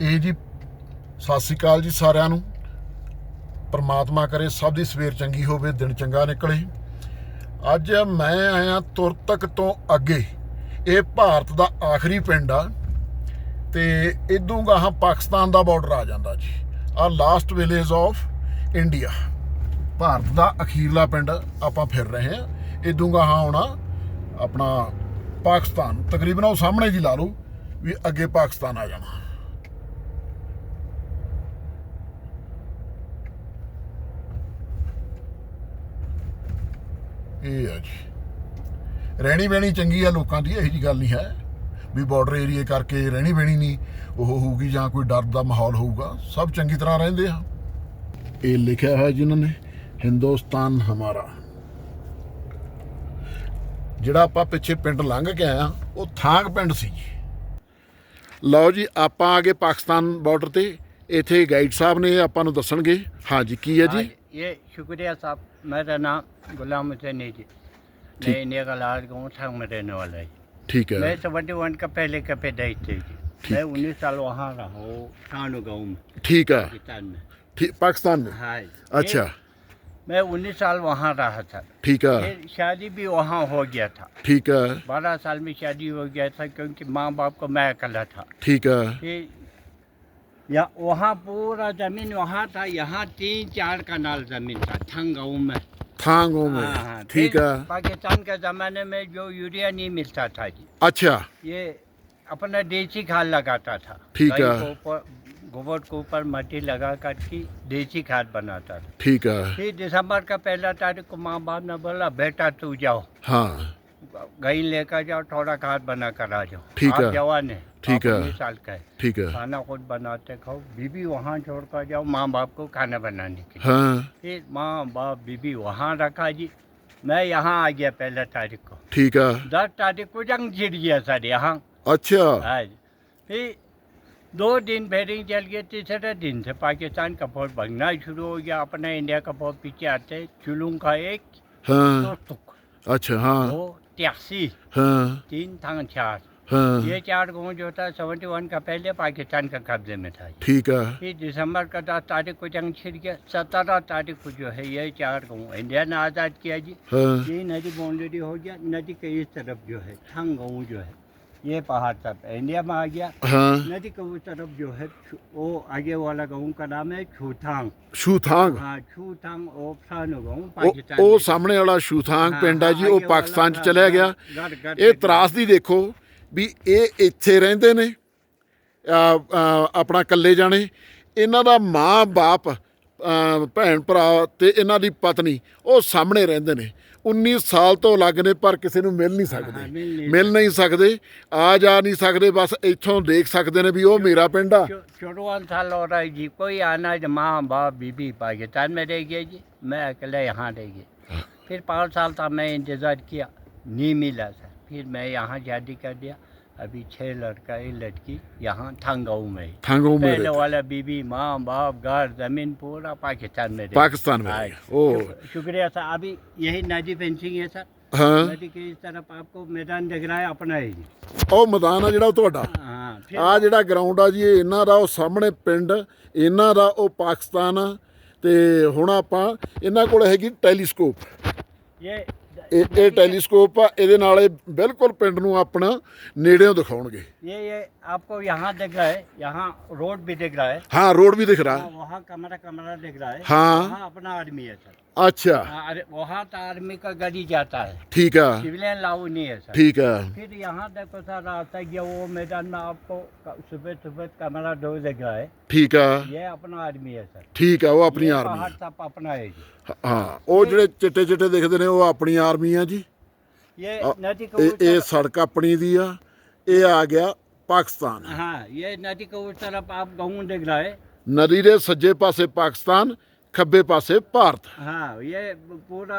ਇਹ ਜੀ, ਸਤਿ ਸ੍ਰੀ ਅਕਾਲ ਜੀ ਸਾਰਿਆਂ ਨੂੰ। ਪਰਮਾਤਮਾ ਕਰੇ ਸਭ ਦੀ ਸਵੇਰ ਚੰਗੀ ਹੋਵੇ, ਦਿਨ ਚੰਗਾ ਨਿਕਲੇ। ਅੱਜ ਮੈਂ ਆਇਆ ਤੁਰਤਕ ਤੋਂ ਅੱਗੇ। ਇਹ ਭਾਰਤ ਦਾ ਆਖਰੀ ਪਿੰਡ ਆ। ਤੇ ਇਦੋਂ ਗਾਹਾਂ ਪਾਕਿਸਤਾਨ ਦਾ ਬਾਰਡਰ ਆ ਜਾਂਦਾ ਜੀ। ਆ last village of India Bharat ਦਾ ਅਖੀਰਲਾ ਪਿੰਡ ਆਪਾਂ ਫਿਰ ਰਹੇ ਹਾਂ। ਇਦੋਂ ਗਾਹਾਂ ਆਉਣਾ ਆਪਣਾ ਪਾਕਿਸਤਾਨ। ਤਕਰੀਬਨ ਉਹ ਸਾਹਮਣੇ ਜੀ ਲਾ ਲਓ ਵੀ ਅੱਗੇ ਪਾਕਿਸਤਾਨ ਆ ਜਾਣਾ। ਇਹ ਆ ਜੀ। ਰਹਿਣੀ ਬਹਿਣੀ ਚੰਗੀ ਆ ਲੋਕਾਂ ਦੀ, ਇਹੋ ਜੀ ਗੱਲ ਨਹੀਂ ਹੈ। ਵੀ ਬਾਰਡਰ ਏਰੀਏ ਕਰਕੇ ਰਹਿਣੀ ਬਹਿਣੀ ਨਹੀਂ, ਉਹ ਹੋਊਗੀ ਜਾਂ ਕੋਈ ਡਰ ਦਾ ਮਾਹੌਲ ਹੋਊਗਾ, ਸਭ ਚੰਗੀ ਤਰ੍ਹਾਂ ਰਹਿੰਦੇ ਆ। ਇਹ ਲਿਖਿਆ ਹੈ ਜਿਨ੍ਹਾਂ ਨੇ, ਹਿੰਦੁਸਤਾਨ ਹਮਾਰਾ। ਜਿਹੜਾ ਆਪਾਂ ਪਿੱਛੇ ਪਿੰਡ ਲੰਘ ਕੇ ਆਇਆ ਉਹ ਥਾਂਗ ਪਿੰਡ ਸੀ ਲਓ ਜੀ, ਆਪਾਂ ਆ ਗਏ ਪਾਕਿਸਤਾਨ ਬਾਰਡਰ ਤੇ, ਇੱਥੇ ਗਾਈਡ ਸਾਹਿਬ ਨੇ ਆਪਾਂ ਨੂੰ ਦੱਸਣਗੇ। ਹਾਂਜੀ ਕੀ ਹੈ ਜੀ? یہ شکریہ صاحب میرا نام غلام حسین جی۔ میں انڈیا کا لال گاؤں ٹھنگ میں رہنے والا ہے ٹھیک ہے۔ میں سیونٹی ون کا پہلے کا پیدائش تھے جی۔ میں انیس سال وہاں رہا ہوں ٹانو گاؤں میں ٹھیک ہے۔ پاکستان میں۔ پاکستان میں۔ ہاں جی۔ اچھا۔ میں انیس سال وہاں رہا تھا۔ ٹھیک ہے۔ شادی بھی وہاں ہو گیا تھا۔ ٹھیک ہے۔ بارہ سال میں شادی ہو گیا تھا کیونکہ ماں باپ کو میں اکلا تھا۔ ٹھیک ہے۔ یا وہاں پورا زمین وہاں تھا یہاں تین چار کنال زمین تھا تھنگاؤں میں۔ تھانگوں میں ہاں، ہاں، ٹھیک ہے۔ پاکستان کے زمانے میں جو یوریا نہیں ملتا تھا جی۔ اچھا۔ یہ اپنا دیسی کھاد لگاتا تھا۔ ٹھیک ہے۔ گوبر کے اوپر مٹی لگا کر کی دیسی کھاد بناتا تھا۔ ٹھیک ہے۔ پھر دسمبر کا پہلا تاریخ کو ماں باپ نے بولا بیٹا تو جاؤ۔ ہاں۔ گئی لے کر جاؤ تھوڑا کھاد بنا کر آ جاؤ۔ ٹھیک ہے جوان ہے ٹھیک ہے سال کا ہے۔ ٹھیک ہے۔ کھانا خود بناتے کھاؤ بیوی وہاں چھوڑ کر جاؤ ماں باپ کو کھانا بنانے کے لیے۔ ہاں۔ ماں باپ بیوی وہاں رکھا جی۔ میں یہاں آ گیا پہلے تاریخ کو۔ ٹھیک ہے۔ دس تاریخ کو جنگ جیت گیا سر یہاں۔ اچھا۔ ہاں جی۔ پھر دو دن بیرنگ چل گئے تیسرے دن سے پاکستان کا فوج بھگنا شروع ہو گیا۔ اپنا انڈیا کا فوج پیچھے آتے چلوں کا ایک ہاں۔ اچھا ہاں۔ ٹیکسی ہاں۔ تین تھنگ چار ہاں۔ یہ چار گاؤں جو تھا سیونٹی ون کا پہلے پاکستان کا قبضے میں تھا۔ ٹھیک ہے۔ پھر دسمبر کا دس تاریخ کو جنگ چھڑ گیا سترہ تاریخ کو جو ہے یہ چار گاؤں انڈیا نے آزاد کیا جی۔ ہاں۔ یہ ندی باؤنڈری ہو گیا ندی کے اس طرف جو ہے تھنگ گاؤں جو ہے۔ ये पहाड़ तब इंडिया में आ गया। हाँ। नदी के उस तरफ जो है वो आगे वाला गाँव का नाम है छूथांग। ਸ਼ੂਥਾਂਗ छूथांग? ओपसान गाँव ਉਹ- पाकिस्तान में। ਉਹ ਸਾਹਮਣੇ ਵਾਲਾ ਸ਼ੂਥਾਂਗ ਪਿੰਡ ਆ ਜੀ ਉਹ ਪਾਕਿਸਤਾਨ ਚ ਚਲਿਆ ਗਿਆ ਇਹ ਤਰਾਸਦੀ ਦੇਖੋ ਵੀ ਇਹ ਇੱਥੇ ਰਹਿੰਦੇ ਨੇ ਆ, ਆ, ਆਪਣਾ ਇਕੱਲੇ ਜਾਣੇ ਇਹਨਾਂ ਦਾ ਮਾਂ ਬਾਪ ਆ, ਭੈਣ ਭਰਾ ਤੇ ਇਹਨਾਂ ਦੀ ਪਤਨੀ ਉਹ ਸਾਹਮਣੇ ਰਹਿੰਦੇ ਨੇ 19 ਸਾਲ ਤੋਂ ਲੱਗ ਨੇ ਪਰ ਕਿਸੇ ਨੂੰ ਮਿਲ ਨਹੀਂ ਹਾਂ, ਸਕਦੇ ਮਿਲ ਨਹੀਂ ਮਿਲ ਨਹੀਂ ਸਕਦੇ ਆ ਜਾ ਨਹੀਂ ਸਕਦੇ ਬਸ ਇੱਥੋਂ ਦੇਖ ਸਕਦੇ ਨੇ ਵੀ ਉਹ ਮੇਰਾ ਪਿੰਡ ਆ चौ- चौवन साल हो रहा है जी कोई आना है, माँ बाप बीबी पाकिस्तान में रह गए जी मैं अकेले यहाँ रह गया फिर पाँच साल था मैं इंतज़ार किया नहीं मिला सर फिर मैं यहाँ शादी कर दिया अभी छः लड़का एक लड़की यहाँ थंगाऊ में है ਥਾਂਗੋਂ पहले ਮੇਰੇ वाला बीबी माँ बाप घर जमीन पूरा पाकिस्तान में रह पाकिस्तान में हाँ, रह गया। ओ। शुक्र- शुक्रिया सर अभी यही नदी फेंसिंग है सर ਹਾਂ नदी के इस तरफ आपको मैदान दिख रहा है अपना है जी ਉਹ ਮੈਦਾਨ ਆ ਜਿਹੜਾ ਉਹ ਤੁਹਾਡਾ हाँ फिर ਆ ਜਿਹੜਾ ਗਰਾਊਂਡ ਆ ਜੀ ਇਹ ਇਹਨਾਂ ਦਾ ਉਹ ਸਾਹਮਣੇ ਪਿੰਡ ਇਹਨਾਂ ਦਾ ਉਹ ਪਾਕਿਸਤਾਨ ਆ ਤੇ ਹੁਣ ਆਪਾਂ ਇਹਨਾਂ ਕੋਲ ਹੈਗੀ ਟੈਲੀਸਕੋਪ ये ਇਹ ਇਹ ਟੈਲੀਸਕੋਪ ਆ ਇਹਦੇ ਨਾਲ ਇਹ ਬਿਲਕੁਲ ਪਿੰਡ ਨੂੰ ਆਪਣਾ ਨੇੜਿਓਂ ਦਿਖਾਉਣਗੇ ये ये आपको यहाँ दिख रहा है यहाँ रोड भी दिख रहा है ਹਾਂ ਰੋਡ ਵੀ ਦਿਖ हाँ, रहा वहाँ कमरा कमरा दिख रहा है हाँ। वहाँ अपना आर्मी है सर ਅੱਛਾ हाँ, अरे वहाँ तो आर्मी का गाड़ी जाता है ਠੀਕ ਆ सिविलियन लाऊ नहीं है सर ਠੀਕ ਆ फिर यहाँ देखो सर रास्ता गया वो मैदान में आपको सफेद सफेद कमरा दो दिख रहा है ਠੀਕ ਆ ये अपना आर्मी है सर ਠੀਕ ਆ ਉਹ ਆਪਣੀ ये ਆਰਮੀ पहाड़ सब अपना है जी ਹਾਂ ਉਹ ਜਿਹੜੇ ਚਿੱਟੇ ਚਿੱਟੇ ਦਿਖਦੇ ਨੇ ਉਹ ਆਪਣੀ ਆਰਮੀ ਆ ਜੀ ये अ- नदी के ਇਹ उस ਇਹ तरफ- ਸੜਕ ਆਪਣੀ ਦੀ ਆ ਇਹ ਆ ਗਿਆ ਪਾਕਿਸਤਾਨ हाँ ये नदी के उस तरफ आप गाँव दिख रहा है ਨਦੀ ਦੇ ਸੱਜੇ ਪਾਸੇ ਪਾਕਿਸਤਾਨ ਖੱਬੇ ਪਾਸੇ ਭਾਰਤ हाँ ये पूरा